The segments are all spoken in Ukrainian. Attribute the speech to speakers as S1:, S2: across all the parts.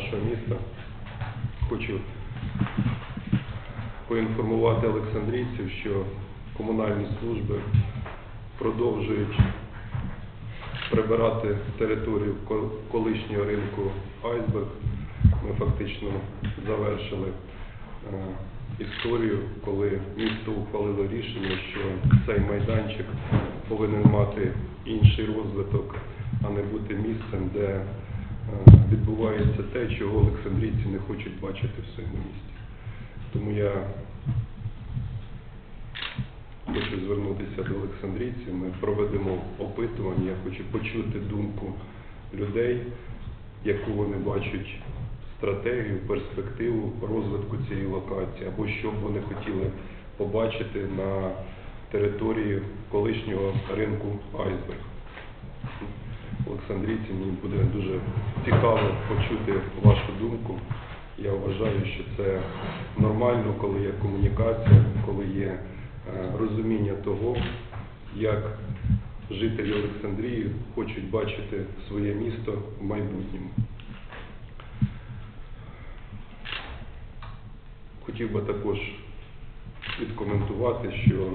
S1: нашого міста. Хочу поінформувати Олександрійців, що комунальні служби продовжують прибирати територію колишнього ринку Айсберг. Ми фактично завершили е, історію, коли місто ухвалило рішення, що цей майданчик повинен мати інший розвиток, а не бути місцем, де відбувається те, чого олександрійці не хочуть бачити в своєму місті. Тому я хочу звернутися до олександрійців. Ми проведемо опитування. Я хочу почути думку людей, яку вони бачать стратегію, перспективу розвитку цієї локації, або що б вони хотіли побачити на території колишнього ринку Айсберг. Олександрійці, мені буде дуже цікаво почути вашу думку. Я вважаю, що це нормально, коли є комунікація, коли є е, розуміння того, як жителі Олександрії хочуть бачити своє місто в майбутньому. Хотів би також відкоментувати, що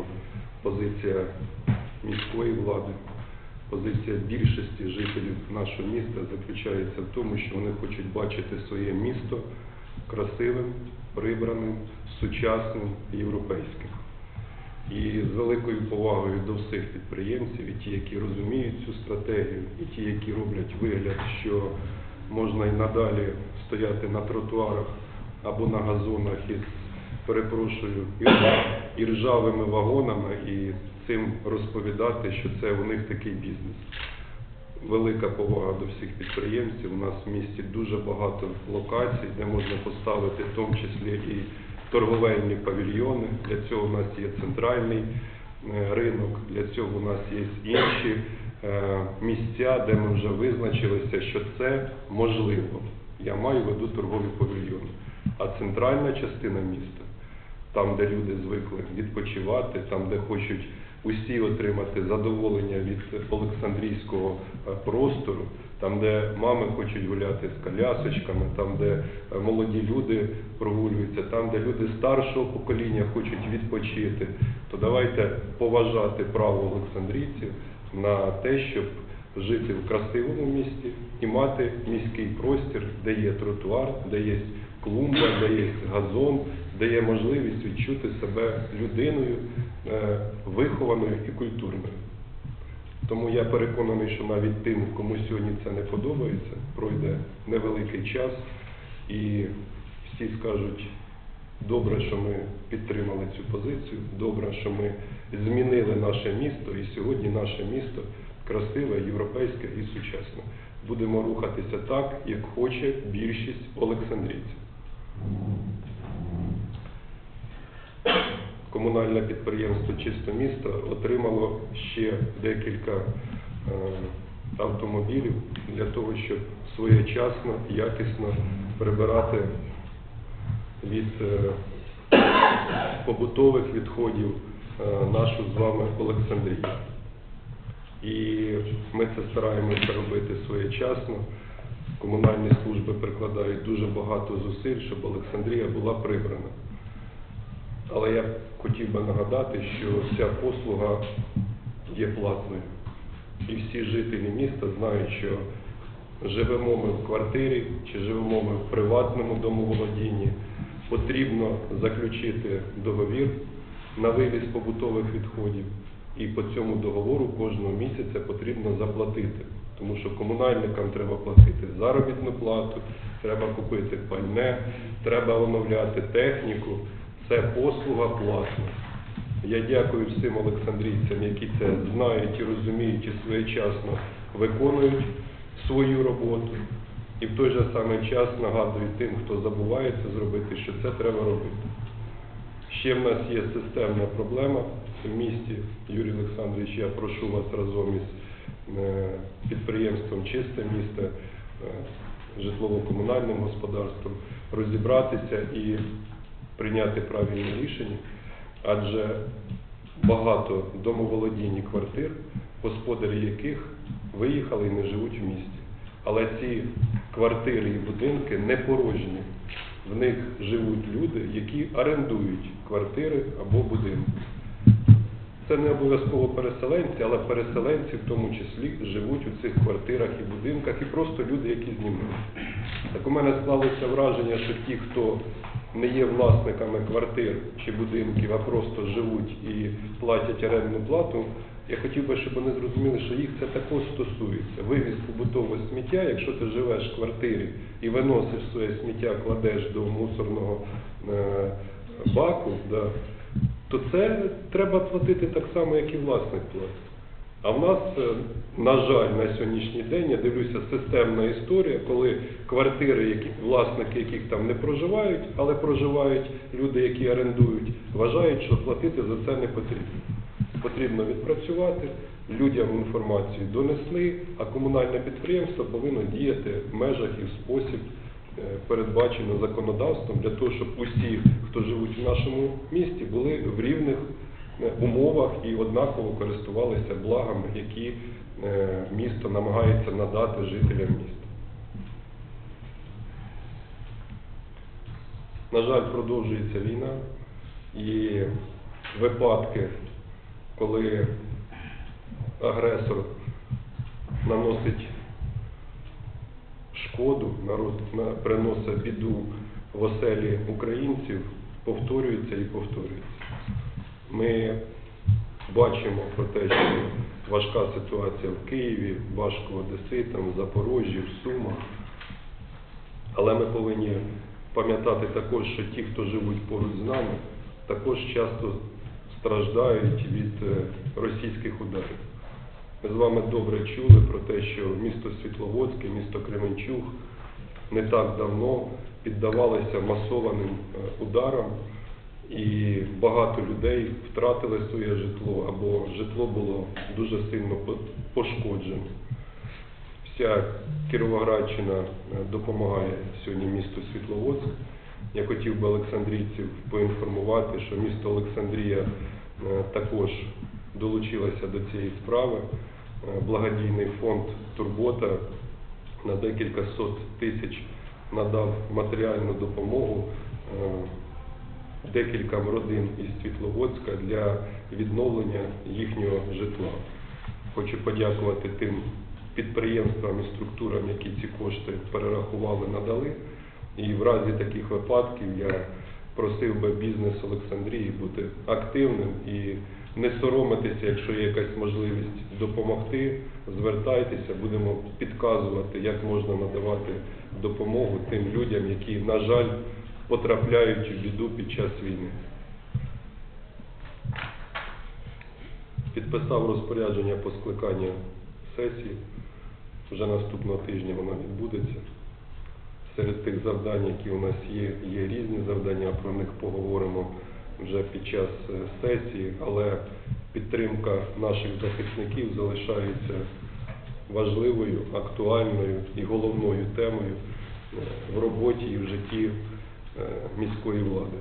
S1: позиція міської влади, позиція більшості жителів нашого міста заключається в тому, що вони хочуть бачити своє місто красивим, прибраним, сучасним, європейським. І з великою повагою до всіх підприємців, і ті, які розуміють цю стратегію, і ті, які роблять вигляд, що можна і надалі стояти на тротуарах або на газонах із, перепрошую, ір- іржавими вагонами і цим розповідати, що це у них такий бізнес. Велика повага до всіх підприємців. У нас в місті дуже багато локацій, де можна поставити в тому числі і торговельні павільйони. Для цього у нас є центральний е, ринок, для цього у нас є інші е, місця, де ми вже визначилися, що це можливо. Я маю в виду торгові павільйони. А центральна частина міста, там, де люди звикли відпочивати, там, де хочуть усі отримати задоволення від Олександрійського е, простору, там, де мами хочуть гуляти з колясочками, там, де е, молоді люди прогулюються, там, де люди старшого покоління хочуть відпочити, то давайте поважати право олександрійців на те, щоб жити в красивому місті і мати міський простір, де є тротуар, де є клумба, де є газон, де є можливість відчути себе людиною вихованою і культурною. Тому я переконаний, що навіть тим, кому сьогодні це не подобається, пройде невеликий час, і всі скажуть, добре, що ми підтримали цю позицію, добре, що ми змінили наше місто, і сьогодні наше місто красиве, європейське і сучасне. Будемо рухатися так, як хоче більшість олександрійців. Комунальне підприємство Чисте місто отримало ще декілька е, автомобілів для того, щоб своєчасно, якісно прибирати від е, побутових відходів е, нашу з вами Олександрію. І ми це стараємося робити своєчасно. Комунальні служби прикладають дуже багато зусиль, щоб Олександрія була прибрана. Але я хотів би нагадати, що ця послуга є платною. І всі жителі міста знають, що живемо ми в квартирі чи живемо ми в приватному домоволодінні, потрібно заключити договір на вивіз побутових відходів. І по цьому договору кожного місяця потрібно заплатити. Тому що комунальникам треба платити заробітну плату, треба купити пальне, треба оновляти техніку. Це послуга платна. Я дякую всім олександрійцям, які це знають і розуміють і своєчасно виконують свою роботу. І в той же самий час нагадую тим, хто забуває це зробити, що це треба робити. Ще в нас є системна проблема в місті. Юрій Олександрович, я прошу вас разом із е, підприємством Чисте місто е, житлово-комунальним господарством, розібратися і прийняти правильне рішення, адже багато домоволодінь квартир, господарі яких виїхали і не живуть в місті. Але ці квартири і будинки не порожні. В них живуть люди, які орендують квартири або будинки. Це не обов'язково переселенці, але переселенці в тому числі живуть у цих квартирах і будинках, і просто люди, які знімають. Так у мене склалося враження, що ті, хто не є власниками квартир чи будинків, а просто живуть і платять орендну плату, я хотів би, щоб вони зрозуміли, що їх це також стосується. Вивіз побутового сміття, якщо ти живеш в квартирі і виносиш своє сміття, кладеш до мусорного е, баку, да, то це треба платити так само, як і власник платить. А в нас, е, на жаль, на сьогоднішній день я дивлюся системна історія, коли квартири, які власники яких там не проживають, але проживають люди, які орендують, вважають, що платити за це не потрібно. Потрібно відпрацювати, людям інформацію донесли, а комунальне підприємство повинно діяти в межах і в спосіб е, передбачено законодавством для того, щоб усі, хто живуть в нашому місті, були в рівних умовах і однаково користувалися благами, які е, місто намагається надати жителям міста. На жаль, продовжується війна і випадки, коли агресор наносить шкоду, народ приносить біду в оселі українців, повторюється і повторюється. Ми бачимо про те, що важка ситуація в Києві, важко одеситам, в Запоріжжі, в Сумах. Але ми повинні пам'ятати також, що ті, хто живуть поруч з нами, також часто страждають від е, російських ударів. Ми з вами добре чули про те, що місто Світловодське, місто Кременчуг не так давно піддавалися масованим е, ударам, і багато людей втратили своє житло або житло було дуже сильно по- пошкоджено. Вся Кіровоградщина е, допомагає сьогодні місту Світловодськ. Я хотів би Олександрійців поінформувати, що місто Олександрія е, також долучилося до цієї справи. Е, Благодійний фонд Турбота на декілька сот тисяч надав матеріальну допомогу декільком родин із Світловодська для відновлення їхнього житла. Хочу подякувати тим підприємствам і структурам, які ці кошти перерахували, надали. І в разі таких випадків я просив би бізнес Олександрії бути активним і не соромитися, якщо є якась можливість допомогти, звертайтеся, будемо підказувати, як можна надавати допомогу тим людям, які, на жаль, потрапляють в біду під час війни. Підписав розпорядження по скликанню сесії. Вже наступного тижня вона відбудеться. Серед тих завдань, які у нас є, є різні завдання, про них поговоримо вже під час е, сесії, але підтримка наших захисників залишається важливою, актуальною і головною темою е, в роботі і в житті міської влади.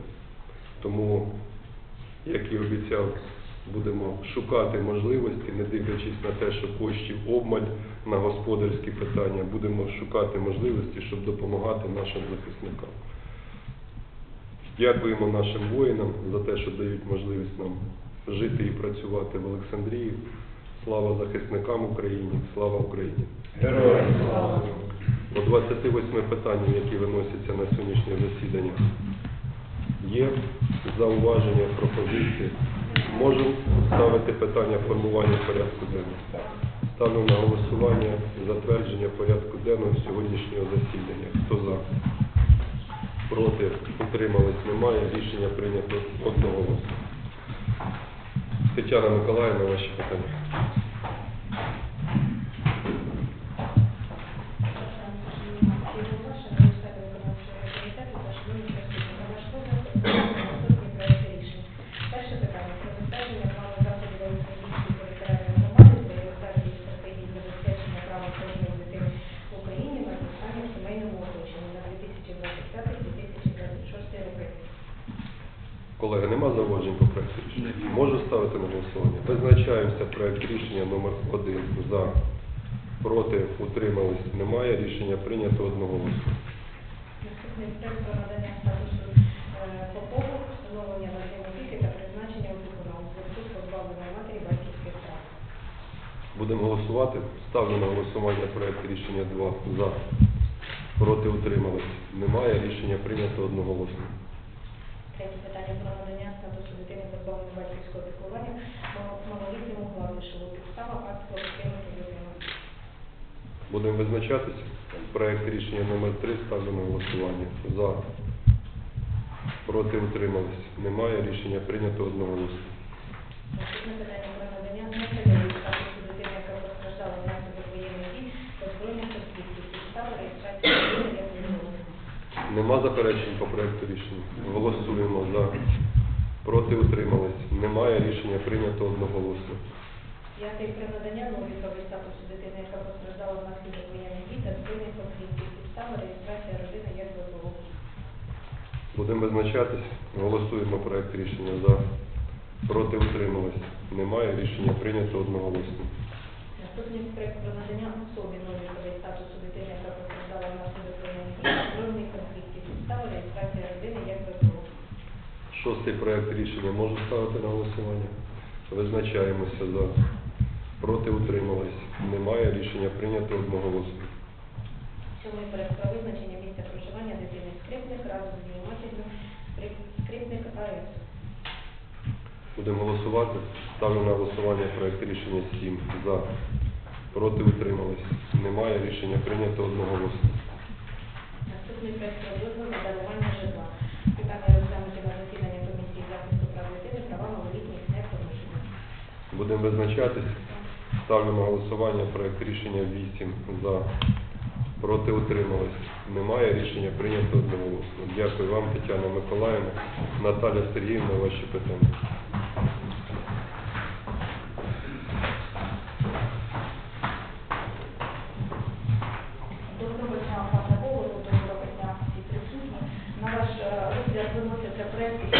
S1: Тому, як і обіцяв, будемо шукати можливості, не дивлячись на те, що коштів обмаль на господарські питання, будемо шукати можливості, щоб допомагати нашим захисникам. Дякуємо нашим воїнам за те, що дають можливість нам жити і працювати в Олександрії. Слава захисникам України, слава Україні!
S2: Героям слава!
S1: По 28 питанням, які виносяться на сьогоднішнє засідання, є зауваження, пропозиції. Можемо ставити питання формування порядку денного. Ставлю на голосування затвердження порядку денного сьогоднішнього засідання. Хто за? Проти? Утримались? Немає. Рішення прийнято одноголосно. Тетяна Миколаївна, ваші питання. Проект рішення номер 1 за. Проти утримались. Немає. Рішення прийнято одноголосно.
S3: Наступний проект про надання статусу е, Попову, встановлення віки та призначення опікуна у зв'язку з позбавленням матері батьківських прав.
S1: Будемо голосувати. Ставлю на голосування проект рішення 2 за. Проти утримались. Немає. Рішення прийнято одноголосно.
S3: Третє питання про надання статусу дитини позбавленої батьківського піклування мал- Гладишеву. Підстава акт про покинуту дитину.
S1: Будемо визначатися. Проект рішення номер 3 ставлю на голосування. За. Проти утримались. Немає. Рішення прийнято одноголосно.
S3: Наступне питання про надання несерйозного статусу дитини, яка постраждала внаслідок воєнних дій та збройних конфліктів. Підстава реєстрації дитини як військового.
S1: Нема заперечень по проекту рішення. Голосуємо за. Проти утримались. Немає. Рішення прийнято одноголосно.
S3: П'ятий про надання новіковий статусу дитини, яка постраждала внаслідок воєнних дій та збройних конфліктів. Підстава реєстрація родини як ВПО.
S1: Будемо визначатись. Голосуємо проект рішення за. Проти утримались. Немає. Рішення прийнято одноголосно.
S3: Наступний проект про надання особі новіковий статусу дитини, яка постраждала внаслідок воєнних дій та збройних конфліктів. Підстава реєстрація родини як ВПО.
S1: Шостий проект рішення можу ставити на голосування. Визначаємося за. Проти утримались. Немає. Рішення прийнято одноголосно.
S3: Сьомий проект про визначення місця проживання дитини скрипник разом з її матір'ю скрип- скрипник АЕС.
S1: Будемо голосувати. Ставлю на голосування проект рішення 7 за. Проти утримались. Немає. Рішення прийнято одноголосно.
S3: Наступний проект про дозвіл на дарування житла. Питання розглянуті на засіданні комісії захисту прав дитини, права малолітніх не порушені.
S1: Будемо визначатись. Ставлю на голосування проект рішення 8 за. Проти утримались. Немає. Рішення прийнято одноголосно. Дякую вам, Тетяна Миколаївна. Наталя Сергіївна, ваші питання.
S3: Доброго дня, пане голово, доброго дня всі присутні. На ваш е, розгляд виноситься рішення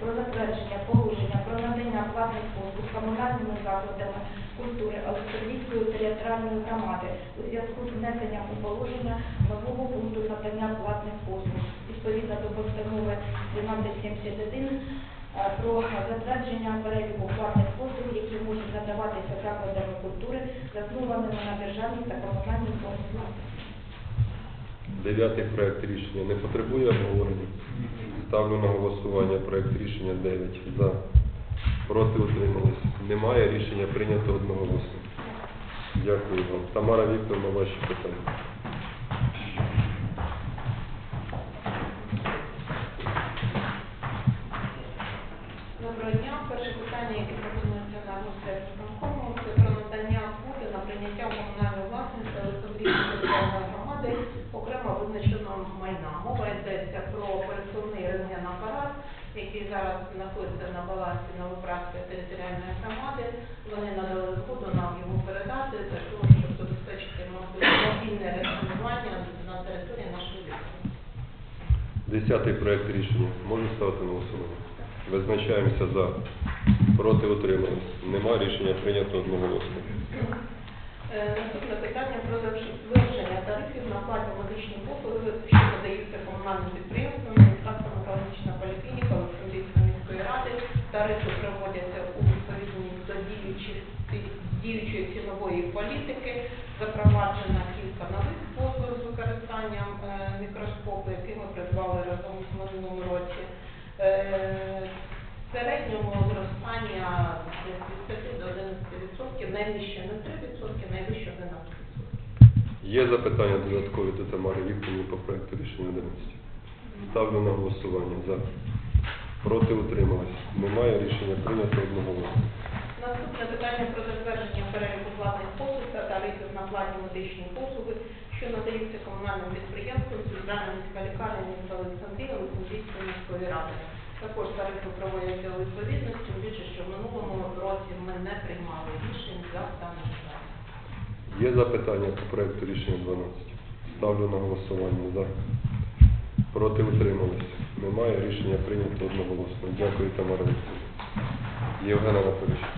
S3: про затвердження положення про надання платних послуг комунальними закладами культури Олександрійської територіальної громади у зв'язку з внесенням у положення нового пункту надання платних послуг відповідно до постанови 1271 е, про затвердження переліку платних послуг, які можуть надаватися закладами культури, заснованими на державній та комунальній власності.
S1: Дев'ятий проект рішення не потребує обговорення. Ставлю на голосування проект рішення 9 за. Проти утримались. Немає. Рішення прийнято одноголосно. Дякую вам. Тамара Вікторовна, ваші питання.
S2: Знаходиться на балансі Новопраської територіальної громади. Вони надали згоду нам його передати для того, щоб забезпечити мобільне рентгенування на території нашої області.
S1: Десятий проект рішення. Можу ставити на голосування? Визначаємося за. Проти утримались. Немає. Рішення прийнято одноголосно.
S2: Е, Наступне питання про завж- тарифів на платні медичні послуги, що надаються комунальним підприємствам, Тарифи приводяться у відповідність до діючої цінової політики. Запроваджено кілька нових послуг з використанням е, мікроскопу, який ми придбали разом в минулому році. Е, В середньому зростання від 5 до 11%, найвище не 3%, найвище 11%.
S1: Є запитання додаткові до Тамари Вікторівни по проекту рішення 11? Ставлю на голосування за. Проти утримались. Немає. Рішення прийнято одноголосно.
S2: Наступне питання про затвердження переліку платних послуг та тарифів на платні медичні послуги, що надаються комунальним підприємствам Центральна міська лікарня міста Олександрія Олександрійської міської ради. Також тарифи проводяться у відповідності, тим більше, що в минулому році ми не приймали рішень за даний час.
S1: Є запитання по проекту рішення 12? Ставлю на голосування за. Проти утримались. Немає. Рішення прийнято одноголосно. Дякую, Тамара Вікторівна. Євген Анатолійович.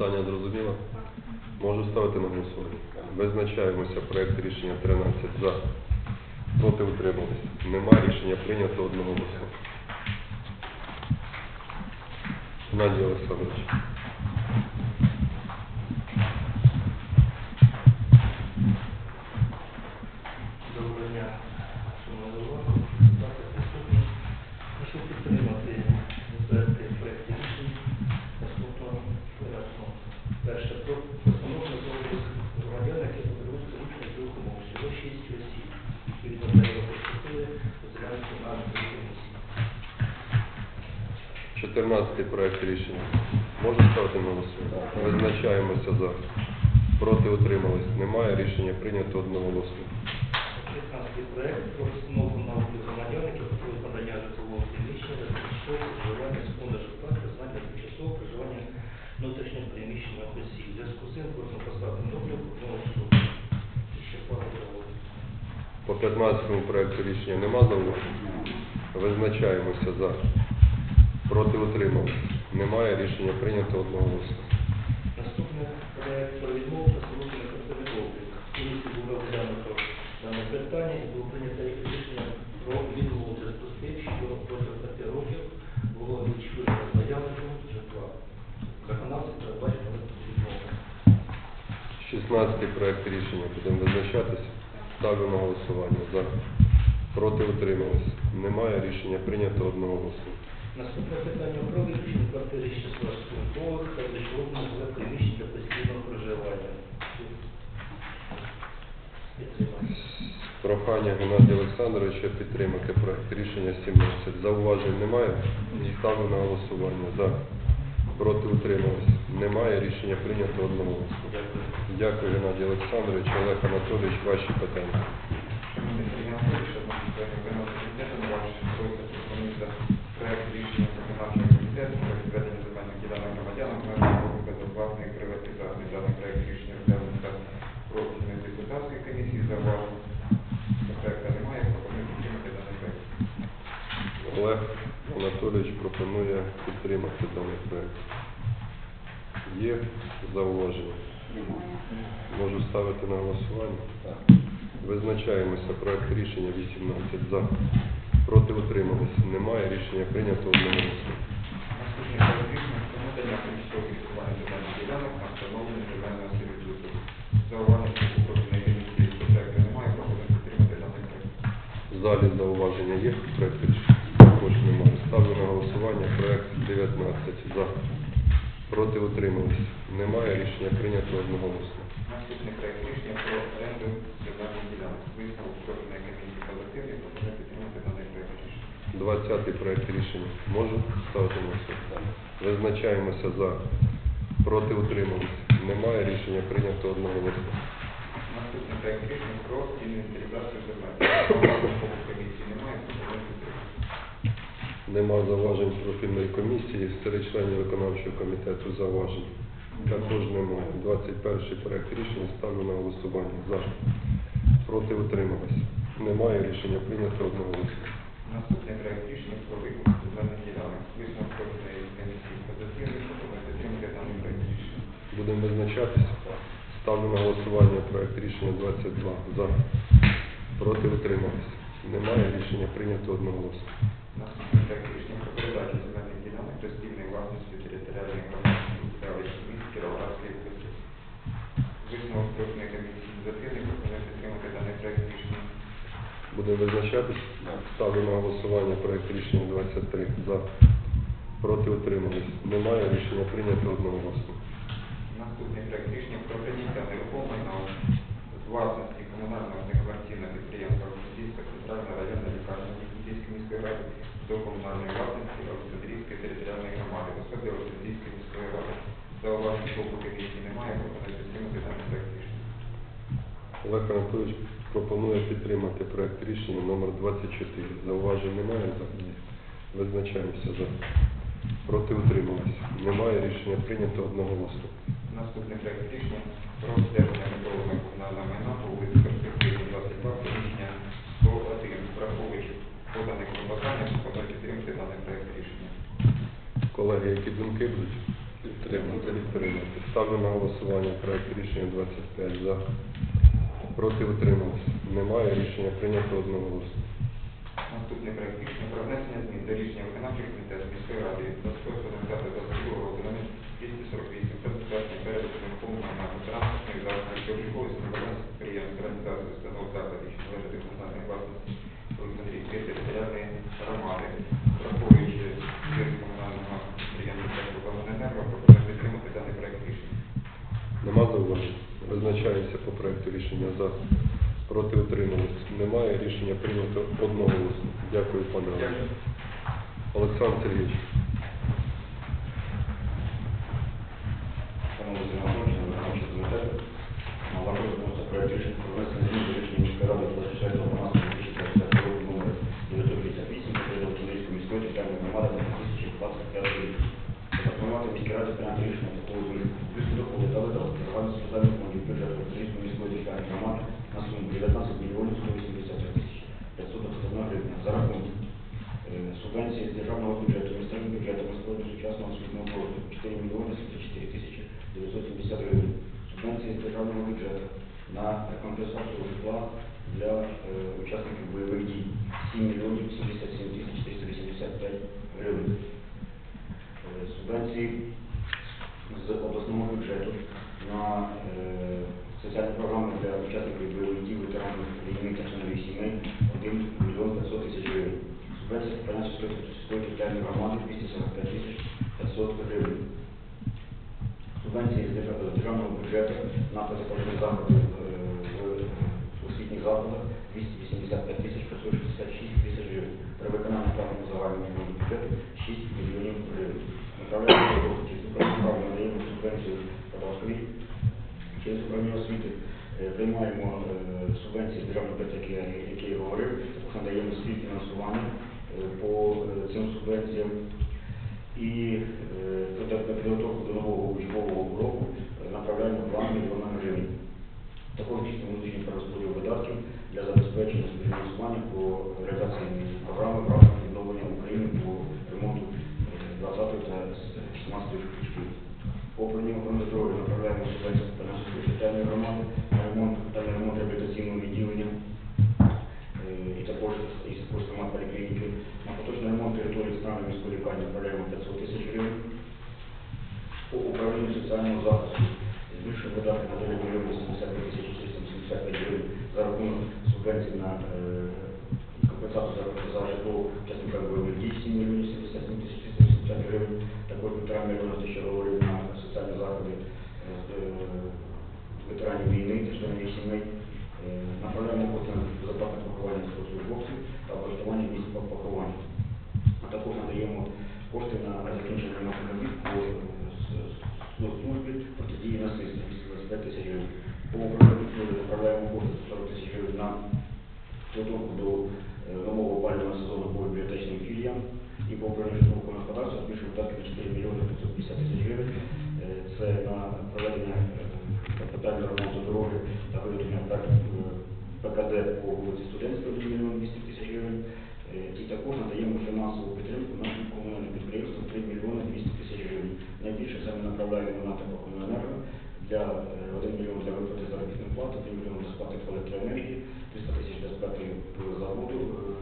S1: Питання зрозуміла? Можу ставити на голосування. Визначаємося. Проєкт рішення 13 за. Проти утримались. Немає рішення прийнято
S4: одного голосу. Надія Олександрович.
S1: 14 проект рішення. Можу ставити на голосування? Визначаємося за. Проти утримались. Немає рішення прийнято одноголосно.
S4: 15 проект про постанову на облік громадян, які подання житлового приміщення для тимчасового проживання з фонду житла, признання тимчасового проживання внутрішньо переміщених осіб. В зв'язку з цим просимо поставити на облік одного. Ще.
S1: По 15 проекту рішення нема зауважень? Визначаємося за. Проти утримались. Немає рішення прийнято одноголосно.
S4: Наступний проект про відмову та залучення квартирний облік. В комісії було розглянуто дане питання і було прийнято рішення про відмову зв'язку з тим, що протягом п'яти років було відчужено заявленого житла. Законодавство передбачено відмову.
S1: 16 проект рішення. Будемо визначатися. Ставлю на голосування. За. Проти утримались. Немає рішення прийнято одноголосно.
S4: Наступне питання про виключення квартири з числа службових та облікового жиле приміщень для постійного проживання.
S1: Прохання Геннадія Олександровича підтримати проект рішення 17. Зауважень немає? Ставлю на голосування. За. Проти утримались. Немає рішення прийнято одноголосно.
S4: Дякую.
S1: Дякую, Геннадій Олександрович. Олег Анатолійович, ваші питання. Олег Анатолійович пропонує підтримати даний проект. Є зауваження? Можу ставити на голосування? Визначаємося. Проект рішення 18 за. Проти утримались. Немає. Рішення прийнято одноголосно.
S5: Сервітуту. Зауваження до немає, пропоную підтримати даний проект.
S1: В залі зауваження є проект рішення? Ставлю на голосування проект 19 за. Проти утримались. Немає. Рішення прийнято одноголосно.
S5: Наступний проект рішення про оренду земельних ділянок. Висновок профільної комісії позитивний, пропоную підтримати даний проект рішення.
S1: 20 проект рішення. Можу ставити на голосування? Визначаємося за. Проти утримались. Немає. Рішення прийнято одноголосно.
S5: Наступний проект рішення про інвентаризацію земель. Комісії немає, підтримати.
S1: Нема зауважень профільної комісії. Серед членів виконавчого комітету зауважень. Також немає. 21 проект рішення ставлю на голосування. За. Проти утримались. Немає. Рішення прийнято одноголосно.
S5: Наступний проект рішення про викуп земельних ділянок. Висновок профільної комісії позитивний, пропоную підтримати даний проект рішення.
S1: Будемо визначатися. Ставлю на голосування проект рішення 22. За. Проти утримались. Немає. Рішення прийнято одноголосно.
S5: Наступний проект рішення про передачу земельних ділянок до спільної власності територіальної громади селищ міст Кіровоградської області. Висновок профільної комісії позитивний, пропоную підтримати даний проект рішення.
S1: Будемо визначатися. Ставлю на голосування проект рішення 23. За. Проти утримались. Немає. Рішення прийнято одноголосно.
S5: Наступний проект рішення про прийняття нерухомого з власності комунального некомерційного підприємства Олександрійська центральна районна лікарня Олександрійської міської ради до комунальної власності Олександрійської територіальної громади, в особі міської ради. Зауважень боку комісії немає, пропонує підтримати даний проект рішення.
S1: Олег Анатолійович пропонує підтримати проект рішення номер 24. Зауважень немає взагалі. Визначаємося за. Проти утрималися. Немає рішення прийнято одноголосно.
S5: Наступний проект рішення про стеження метрового комунального майна по вулиці Перспективні 22, приміщення 101, враховуючи поданих клопотання, підтримати даний проект рішення.
S1: Колеги, які думки будуть? Підтримати. Підтримати. Ставлю на голосування проект рішення 25 за. Проти утрималися. Немає рішення прийнято одноголосно.
S5: Наступний проект рішення про внесення змін до рішення виконавчого комітету міської ради від 21.05.22 року номер 248 про затвердження переліку нерухомого майна транспортних засобів що обліковується на балансі підприємств, організацій, установ закладів, що належать до власності громади, враховуючи зміни комунального підприємства «Обленерго», пропонує підтримати даний проект рішення.
S1: Нема зауважень? Визначається по проекту рішення за. Проти утримались. Немає рішення прийнято одноголосно. Дякую, пане. Олександр Сергійович.
S6: Шановні законодавчі, виконавчі комітети, на ваш розгляд проект рішення про внесення змін до рішення міської ради 24 12 2025 року номер 958 про Олександрійської міської територіальної громади на 2025 рік. Запропонувати міській раді прийняти рішення такого змісту. Плюс доходи та видатки загальних соціальних фондів бюджету Олександрійської міської територіальної громади на суму 19 мільйонів 183 тисяч 521 гривня за рахунок е, субвенції з державного бюджету, місцевим бюджетом на створення сучасного освітнього простору 4 мільйони 74 тисячі 970 гривень. Субвенції з державного бюджету на компенсацію житла для е, учасників бойових дій 7 мільйонів 77 тисяч 385 гривень. Е, Субвенції з обласного бюджету на е, соціальні програми для учасників бойових дій, ветеранів війни та членів їх сімей 1 мільйон 500 тисяч гривень. Субвенція Фінансової сільської територіальної громади 245 тисяч 500 гривень. Субвенції з держав- з державного бюджету на протипожежні заходи е, в освітніх закладах 285 тисяч 566 тисяч гривень. При виконанні плану загального бюджету 6 мільйонів гривень. Направляємо розвитку управління надаємо субвенцію через управління освіти. Е, Приймаємо е, субвенції з державного бюджету, які я- говорив, надаємо співфінансування е, Thank you. 45 тисяч гривень. По направляємо кошти 40 тисяч гривень на підготовку до е, нового опалювального сезону по бібліотечним філіям і по управлінню житлового господарства збільшує видатки на 4 мільйони 550 тисяч гривень. Е, це на проведення е, капітального ремонту дороги та виготовлення ПКД по вулиці Студентської 1 мільйон 200 тисяч гривень. І також надаємо фінансову підтримку на е, 1 мільйон для виплати заробітної плати, 3 мільйони для сплати електроенергії, 300 тисяч для сплати заводу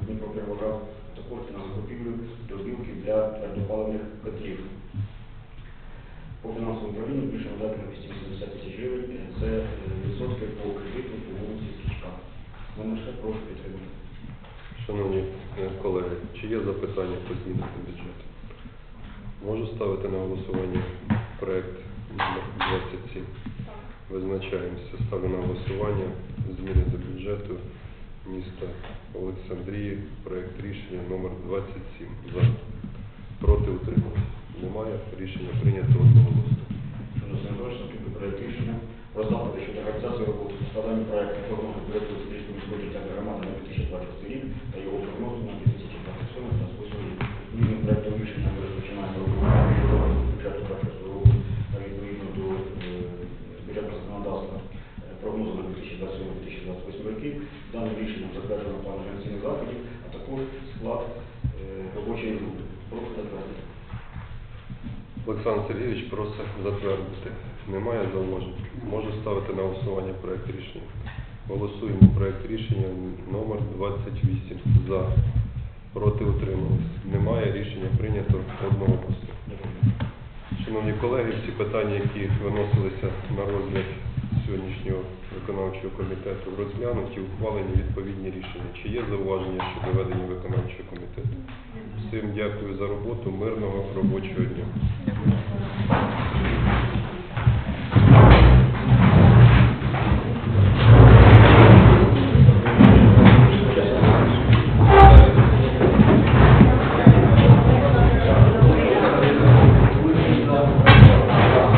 S6: Дніпропетровград, також на закупівлю добілки для твердопаливних котлів. По фінансовому управлінню більше видатки на 280 тисяч гривень. Це відсотки по кредиту по вулиці Скічка. Мене ще прошу підтримати.
S1: Шановні колеги, чи є запитання по змінах бюджету? Можу ставити на голосування номер 27. Визначаємося. Ставлю на голосування зміни до бюджету міста Олександрії. Проект рішення номер 27. За. Проти утримались. Немає. Рішення прийнято одноголосно.
S6: Проект рішення щодо реалізації роботи складання проекту прогнозу бюджету міської територіальної громади на 2026 рік та його прогнозу на
S1: Олександр Сергійович просить затвердити. Немає зауважень. Можу ставити на голосування проект рішення. Голосуємо проект рішення номер 28. За. Проти утримались. Немає. Рішення прийнято одноголосно. Шановні колеги, всі питання, які виносилися на розгляд сьогоднішнього виконавчого комітету, розглянуті, ухвалені відповідні рішення. Чи є зауваження щодо ведення виконавчого комітету? Всім дякую за роботу, мирного робочого дня.